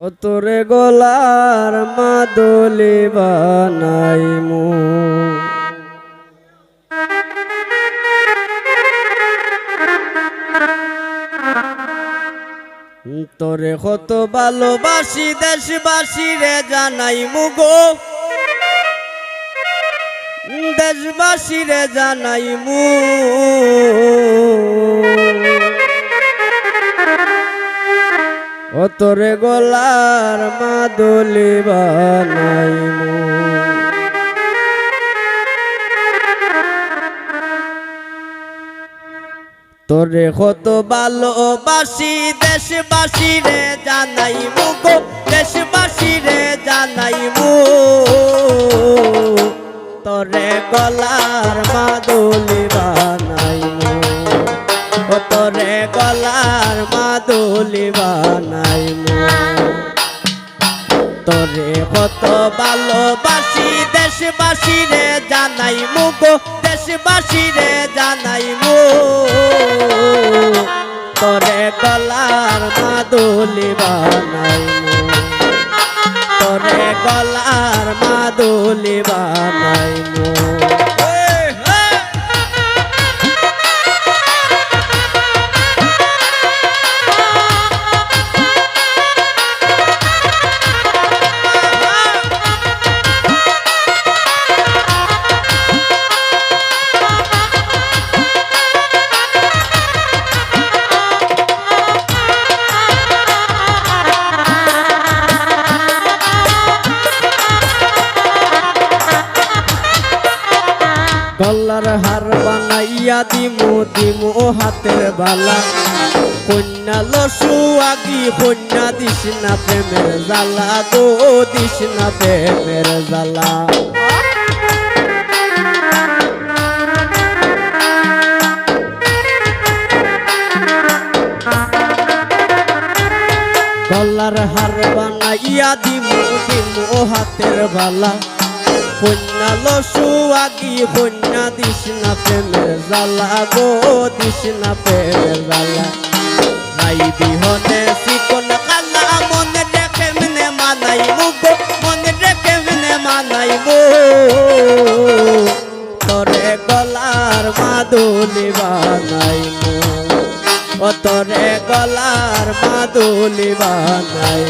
তোরে গোলার মাদলি বানাই মু তোরে কত ভালোবাসি দেশবাসী রে জানাই মুগো দেশবাসী রে জানাই তোরে গোলার মাদলি বানাই মু তোরে কত ভালোবাসি, দেশবাসী রে জানাই মুগো দেশবাসী রে জানাই মু তোরে গলার মাদুলি তোরে কত ভালোবাসি, দেশবাসী রে জানাই মুগো দেশবাসী রে জানাই মু তোরে গলার মাদুলি বানাই তোরে গলার মাদুলি বানাই মু গলার হার বানাইয়া দিমু দিমু হাতের বালা। কন্যা লসু আগি, কন্যা দিস না প্রেমের জ্বালা গো, দিস না প্রেমের জ্বালা। গলার হার বানাইয়া দিমু দিমু হাতের বালা। কন্যা লসু আগি কন্যা দিস না প্রেমের জ্বালা গো দিস না প্রেমের জ্বালা। নাই বিহনে চিকন কালা, মনে রেখে মনে মানাই মুগো মনে রেখে মনে মানাই মো। তোরে গলার মাদুলি বানাই ও তোরে গলার মাদুলি বানাই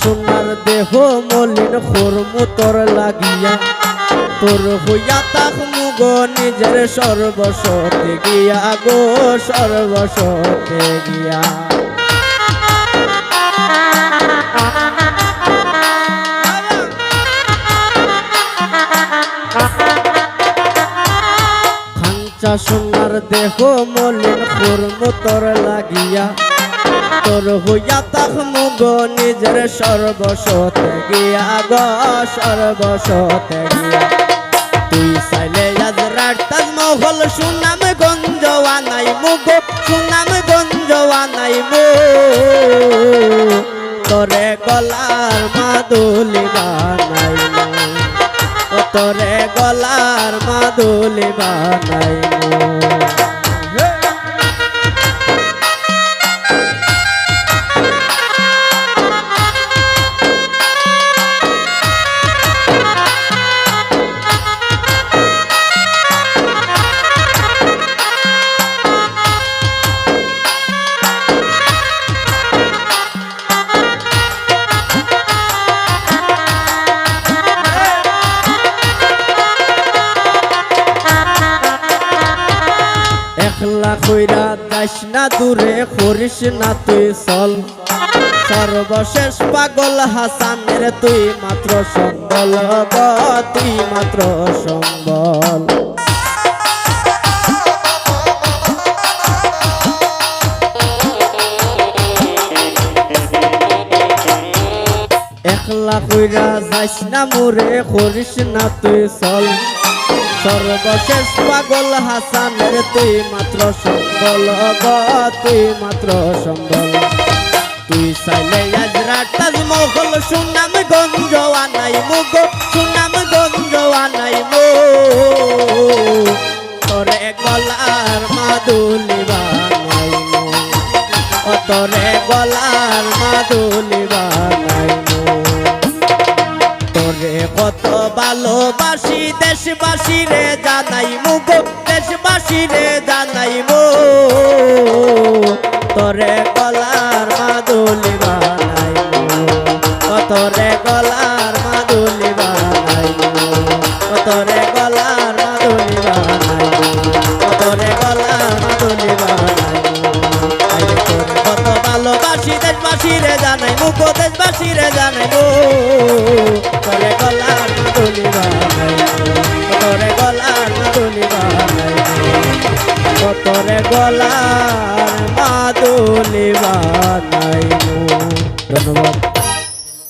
সোনার দেহ মলিন খোরমুতর লাগিয়া। তোর হইয়া তাক মুগ নিজের সর্বসতে গিয়া গো, সর্বসতে গিয়া। সোনার দেহ মলিন খোরমুতর লাগিয়া। তোর হইয়া তাক মুগ নিজের সর্বসতে গিয়া গ সর্বসতে গিয়া। তুই চাইলে আজ রাতাজ মহল সুনাম গঞ্জ আনাই মুগ, সুনাম গঞ্জ আনাই মু তোরে গলার মাদুলি বানাই তোরে গলার মাদুলি বানাই যাস না দূরে, করিস না তুই চল। সর্বশেষ পাগল হাসানের তুই মাত্র সম্বল তুই মাত্র সম্বল। একলা কইরা যাস না মোরে, করিস না তুই চল। সর্বশেষ পাগল হাসানের তুই মাত্র সম্বল তুই মাত্র সম্বল। তুই চাইলে আজ রাতাজ মহল সুনাম গঞ্জ আনাই মুগ সুনাম গঞ্জ আনাই মো। তোরে গলার মাদুলি বানাই তোরে গলার মাদুলি বানাই তোরে গলার মাদুলি বানাই মো তোরে গলার মাদুলি বানাই মো তোরে গলার মাদুলি বানাই মো তোরে গলার মাদুলি বানাই কত ভালোবাসি দেশবাসী রে জানাই মুখ দেশবাসী রে জানাই তোরে গলার মাদুলি বানাই তোরে গলার মাদুলি বানাই মো তোরে গলার মাদুলি বানাই মো ধন্যবাদ।